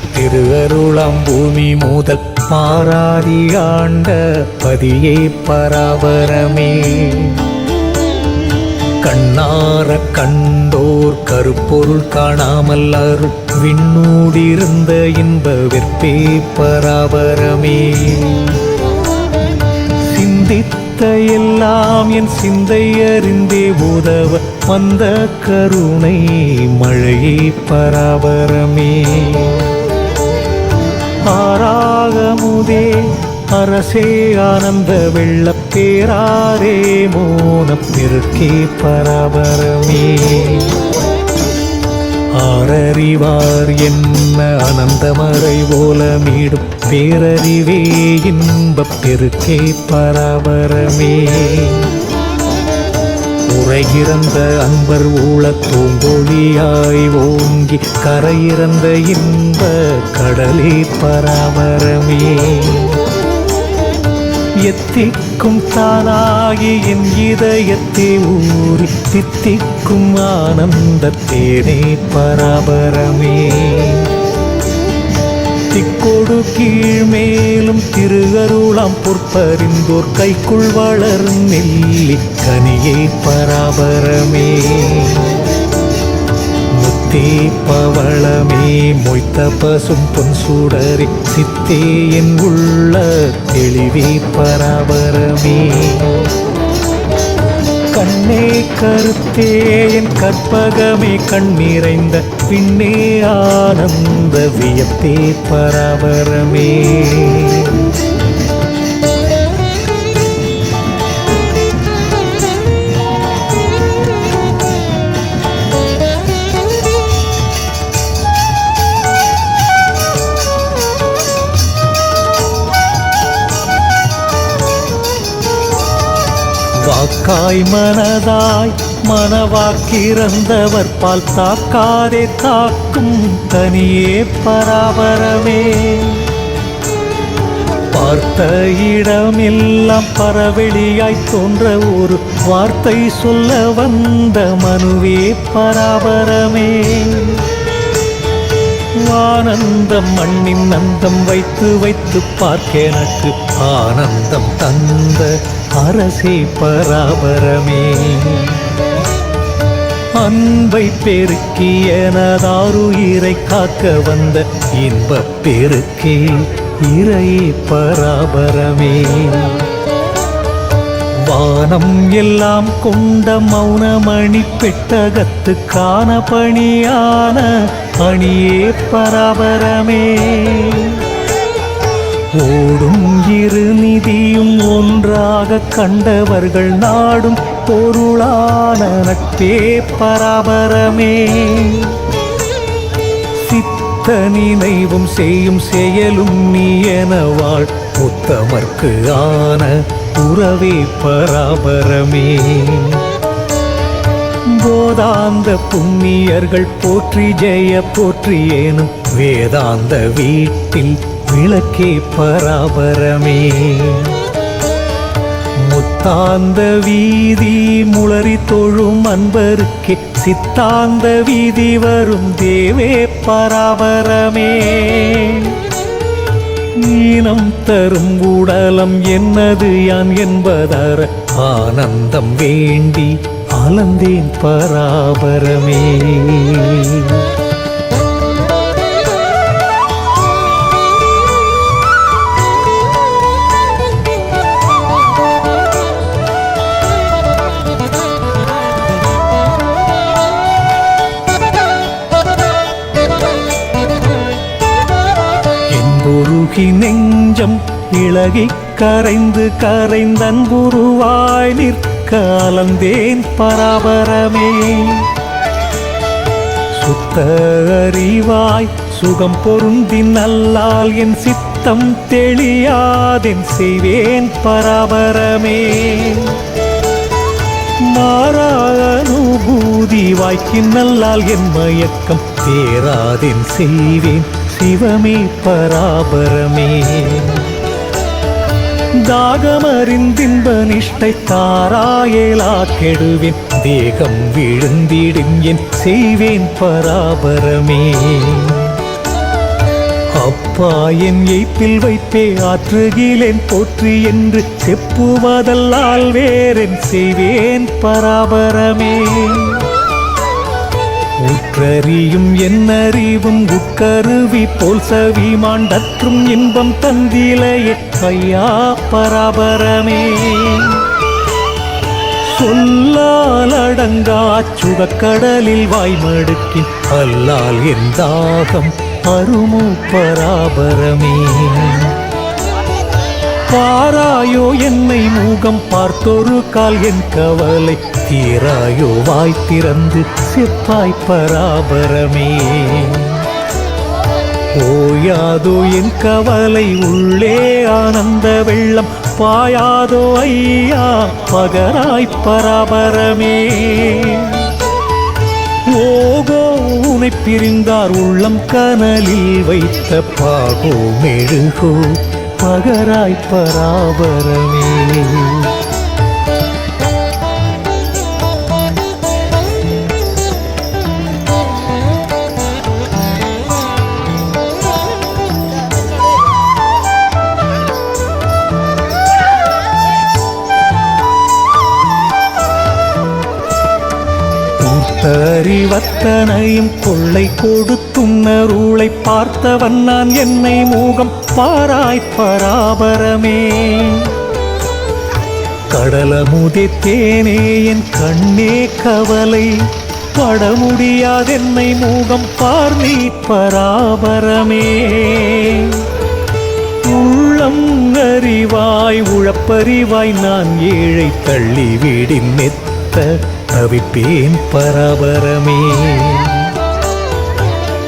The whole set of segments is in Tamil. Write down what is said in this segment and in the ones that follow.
தெய்வ திருஅருளாம் பூமி முதல் மாறாதி ஆண்ட பதியே பராபரமே. கண்ணார கண்டோர் கருப்பொருள் காணாமல் அருள் விண்ணூடிருந்த இன்ப வெற்பே பராபரமே. சிந்தித்த எல்லாம் என் சிந்தை அறிந்தே உதவ வந்த கருணை மழையே பராபரமே. ஆறாகமுதே அரசே ஆனந்த வெள்ளப்பேராரே பேராரே பரபரமே. ஆரறிவார் என்ன அனந்தமறை ஓலமீடும் பேரறிவே இன்பப் பெருக்கே பராபரமே. உரைகிறந்த அன்பர் ஊழ பூங்கொழியாய் ஓங்கி கரையிறந்த இன்ப கடலே பராமரமே எத்திக்கும் தானாகி என் இதயத்தை ஊறி தித்திக்கும் ஆனந்த தேனே பராபரமே. திக்கோடு கீழ் மேலும் திருகருளாம் பொற்பறிந்தோர் கைக்குள் வளர் நெல்லி கனியே பராபரமே. முத்தே பவளமே மொய்த்த பசும் பொன் சூடரே சித்தே என் உள்ள தெளிவே பராபரமே. கண்ணே கருத்தே என் கற்பகமே கண்ணீரைந்த பின்னே ஆனந்த வியத்தே பரவரமே. காய் மனதாய் மனவாக்கிறந்தவர் பால் தாக்காதே தாக்கும் தனியே பராபரமே. பார்த்த இடமெல்லாம் பரவெளியாய் தோன்ற ஒரு வார்த்தை சொல்ல வந்த மனுவே பராபரமே. ஆனந்தம் மண்ணின் அந்தம் வைத்து வைத்து பார்க்க எனக்கு ஆனந்தம் தந்த அரசே பராபரமே. அன்பை பெருக்கி எனதாருயிரை காக்க வந்த இன்பப் பெருக்கே இறையே பராபரமே. வானம் எல்லாம் கொண்ட மௌனமணி பெட்டகத்துக்கான பணியான பணியே பரபரமே. ஓடும் இரு நிதியும் ஒன்றாக கண்டவர்கள் நாடும் பொருளான நட்பே பரபரமே. சித்த நினைவும் செய்யும் செயலும் நீ என வாழ் உத்தமர்க்கு ஆன புறவே பராபரமே. போதாந்த புண்ணியர்கள் போற்றி ஜெய போற்றி ஏனும் வேதாந்த வீட்டில் விளக்கே பராபரமே. முத்தாந்த வீதி முளறி தொழும் அன்பருக்கே சித்தாந்த வீதி வரும் தேவே பராபரமே. ஈனம் தரும் உடலம் என்னது யான் என்பதற ஆனந்தம் வேண்டி அலந்தேன் பராபரமே. என்புருகி நெஞ்சம் இளகி கரைந்து கரைந்தன்புருவாய் நிற்க அலந்தேன் பராபரமே. சுத்த அறிவாய் சுகம் பொருந்தி நல்லால் என் சித்தம் தெளியாதென் செய்வேன் பராபரமே. மாறா வாய்க்கின் நல்லால் என் மயக்கம் தேராதென் செய்வேன் சிவமே பராபரமே. தாகமறிந்தின்ப நிஷ்டை தாராயலா கெடுவேன். தேகம் விழுந்திடும் என் செய்வேன் பராபரமே. அப்பா என் எய்ப்பில் வைப்பே ஆற்றுகிலேன் போற்றி என்று செப்புவதல்லால் வேறென் செய்வேன் பராபரமே. உற்றறியும் என்னறிவும் உட்கருவி போல் சவி மாண்டற்றும் இன்பம் தந்திலையே. ஐயா பராபரமே. சொல்லால் அடங்கா சுகக்கடலில் வாய்மடுக்கின் அல்லால் என் தாகம் அருமு பராபரமே. பாராயோ என்னை மூகம் பார்த்தொரு கால் என் கவலை. தீராயோ வாய் திறந்து சிப்பாய் பராபரமே. ஓயாதோ என் கவலை உள்ளே ஆனந்த வெள்ளம். பாயாதோ ஐயா பகராய் பராபரமே. ஓகோ உனை பிரிந்தார் உள்ளம் கனலில் வைத்த பாகோ மெழுகோ. பகராய் பராபரமே அறிவத்தனையும் கொள்ளை கொடுத்துன்னருளை பார்த்தவன் நான். என்னை மூகம் பாராய் பராபரமே. கடலமுதே என் கண்ணே கவலை. பட முடியாதென்னை மூகம் பார் நீ பராபரமே. உள்ளம் அறிவாய் உழப்பறிவாய் நான் ஏழை தள்ளி வீடின் மெத்த தவிப்பேன் பரபரமே.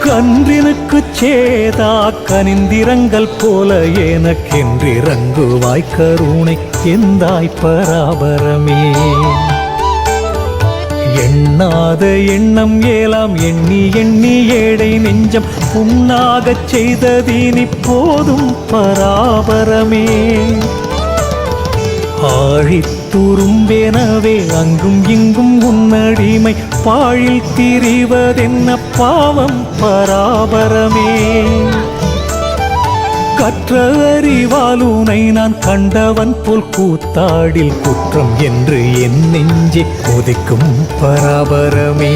கன்றினுக்கு சேதா கனிந்திரங்கள் போல எனக்கென்றிறங்குவாய் கருணை எந்தாய் பராபரமே. எண்ணாத எண்ணம் ஏலாம் எண்ணி எண்ணி ஏடை நெஞ்சம் புண்ணாகச் செய்ததீனி போதும் பராபரமே. ஆழித்த ஆழித்துரும்பெனவே அங்கும் இங்கும் உன்னடிமை பாழில் திரிவதென்ன பாவம் பராபரமே. கற்ற அறிவாலுனை நான் கண்டவன் போல் கூத்தாடில் குற்றம் என்று என் நெஞ்சே கொதிக்கும் பராபரமே.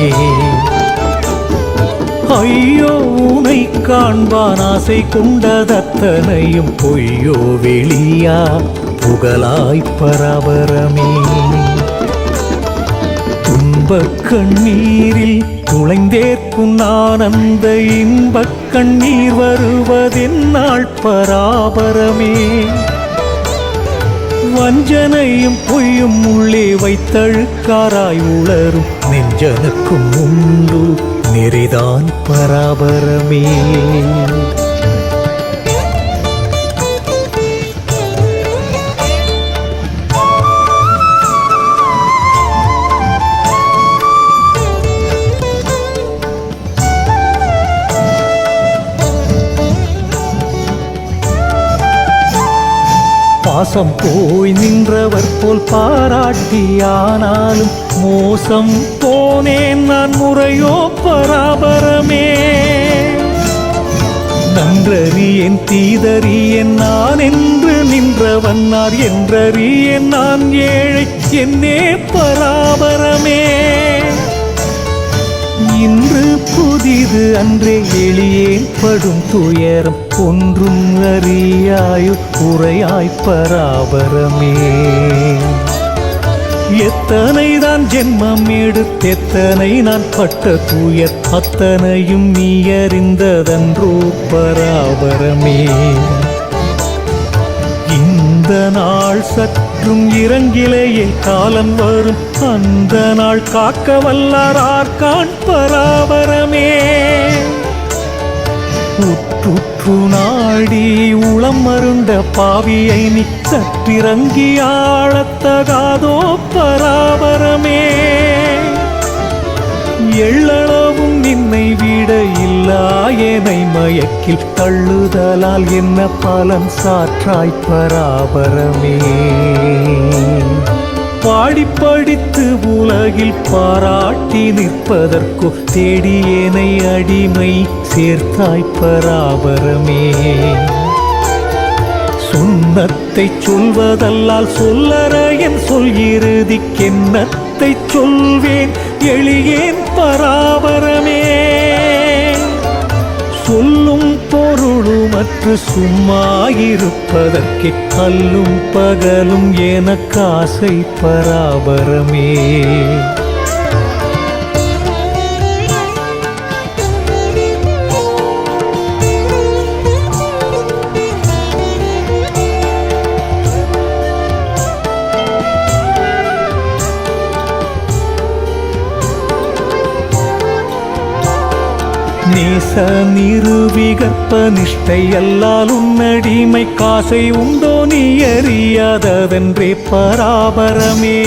ஐயோ உனை காண்பான் ஆசை கொண்டதத்தனையும் பொய்யோ வெளியா? புகழாய் பராபரமே. துன்பக் கண்ணீரில் துளைந்தேற்கும் ஆனந்த இன்பக் கண்ணீர் வருவதென்னாள் பராபரமே. வஞ்சனையும் பொய்யும் உள்ளே வைத்தழுக்காராய் உளரும் நெஞ்சனுக்கும் உண்டு நெறிதான் பராபரமே. பாசம் போய் நின்றவர் போல் பாராட்டியானாலும் மோசம் போனேன் நான் முறையோ பராபரமே. நன்றறியேன் தீதறியேன் நான் என்று நின்றவன்னார் என்றறியேன் நான் ஏழை என்னே பராபரமே. இன்று புதிது அன்றே எளியேன் படும் துயரம் ஒன்றும் அறியாயு உரையாய் பராபரமே. எத்தனைதான் ஜென்மம் எடுத்தெத்தனை நான் பட்ட துயர் அத்தனையும் நீ அறிந்ததன்றோ பராபரமே. இந்த நாள் சற்றும் இறங்கிலேயே காலம் வரும். அந்த நாள் காக்க வல்லாரார்கான் பராபரமே. உற்றுற்று நாடி உளம் மருந்த பாவியை நீ சற்றிறங்கி ஆளத்தகாதோ பராபரமே. எள்ளளவும் நின்னை விட இல்லாயனை மயக்கில் தள்ளுதலால் என்ன பலன் சாற்றாய் பராபரமே. பாடிப்படித்து உலகில் பாராட்டி நிற்பதற்கோ தேடியேனை அடிமை சேர்த்தாய் பராபரமே. என்னத்தை சொல்வதல்லால் சொல்லற என் சொல் இறுதிக்கென்னத்தை சொல்வேன். எளியேன் பராபரமே. சொல்லும் பொருளுமற்று சும்மா இருப்பதற்கு கல்லும் பகலும் என காசை பராபரமே. நேச நிருவிகற்ப நிஷ்டை அல்லால் உன்னடிமை காசை உண்டோ நீ அறியாததென்றே பராபரமே.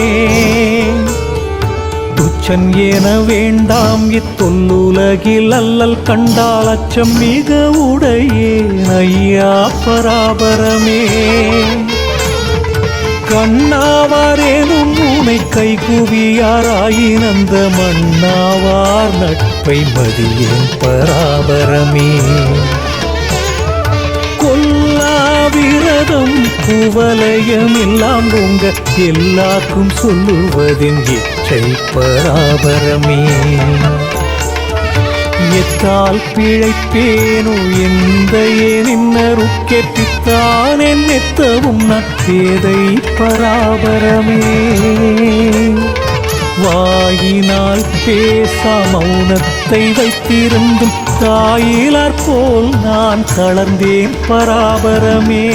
துச்சன் என வேண்டாம் இத்தொல்லுலகில் அல்லல் கண்டால் அச்சம் மிக உடையே ஐயா பராபரமே. கண்ணாவாரேனும் உனை கை குவியாராயினந்த மண்ணாவார் நட்பை மதியேன் பராபரமே. கொல்லாவிரதம் குவலயம் எல்லாம் உங்க எல்லாருக்கும் சொல்லுவதின் இச்சை பராபரமே. எத்தால் பிழைப்பேனோ எந்த ஏனின்னருக்கே பித்தான் என் எத்தவும் நற்பேதை பராபரமே. வாயினால் பேசா மௌனத்தை வைத்திருந்தும் தாயிலார் போல் நான் தளர்ந்தேன் பராபரமே.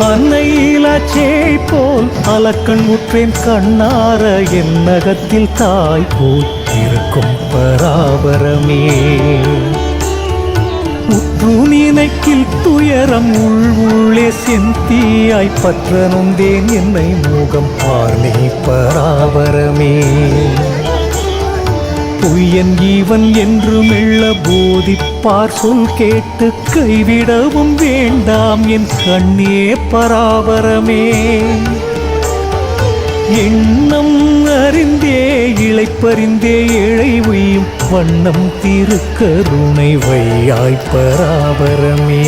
அன்னையிலாச்சே போல் அலக்கண் உற்றேன் கண்ணார என் நகத்தில் தாய் போல் இருக்கும் பராபரமே. உற்று நினைக்கில் துயரம் உள் உள்ளே செந்தியாய் பற்ற நொந்தேன் என்னை மூகம் பார்னே பராபரமே. பொய்யன் ஈவன் என்று மெல்ல போதிப்பார் சொல் கேட்டு கைவிடவும் வேண்டாம் என் கண்ணே பராபரமே. எண்ணம் அறிந்தே இழைப்பறிந்தே இழை உய்யும் வண்ணம் திருக்கருணை வையாய் பராபரமே.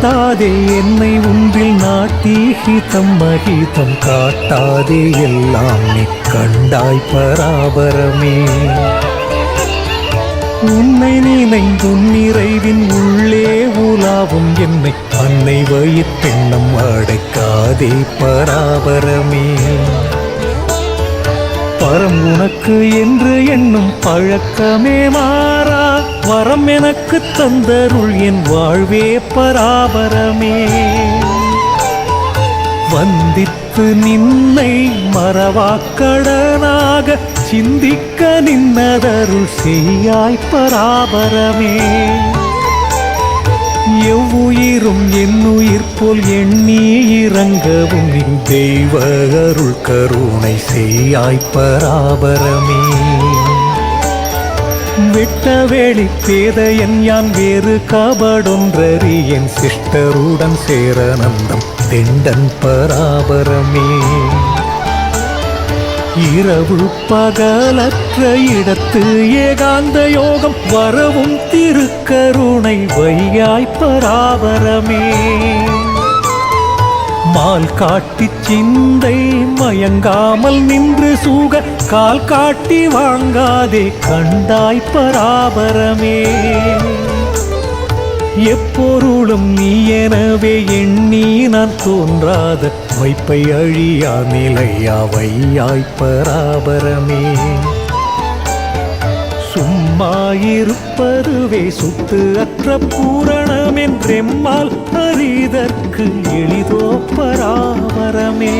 காட்டாதே என்னை ஒன்றில் நாட்டீகிதம் மகிதம். காட்டாதே எல்லாம் நீ கண்டாய் பராபரமே. உன்னை நினைந்துன் நிறைவின் உள்ளே உலாவும் என்னை அன்னை வயிற்றெண்ணம் அடைக்காதே பராபரமே. பரம் உனக்கு என்று என்னும் பழக்கமே மாறா. வரம் எனக்கு தந்தருள் என் வாழ்வே பராபரமே. வந்தித்து நின்னை மறவாக்கடனாக சிந்திக்க நின்னதருள் செய்யாய் பராபரமே. எவ்வுயிரும் என்னுயிர் போல் எண்ணி இறங்கவும் தெய்வ அருள் கருணை செய்யாய் பராபரமே. விட்ட வேளி பேதையன் யான் வேறு கபடொன்றறி என் சிஸ்டருடன் சேரநந்தம் தெண்டன் பராபரமே. இரவு பகலற்ற இடத்து ஏகாந்த யோகம் வரவும் திருக்கருணை வையாய் பராபரமே. மால் காட்டி சிந்தை மயங்காமல் நின்று சூக கால் காட்டி வாங்காதே கண்டாய் பராபரமே. எப்பொருளும் நீ எனவே எண்ணி நான் தோன்றாத வைப்பை அழியா நிலையா வையாய் பராபரமே. சும்மாயிருப்பதுவே சுத்து அற்ற பூரணம் என்றெம்மால் எனக்கு எளிதோ பராமரமே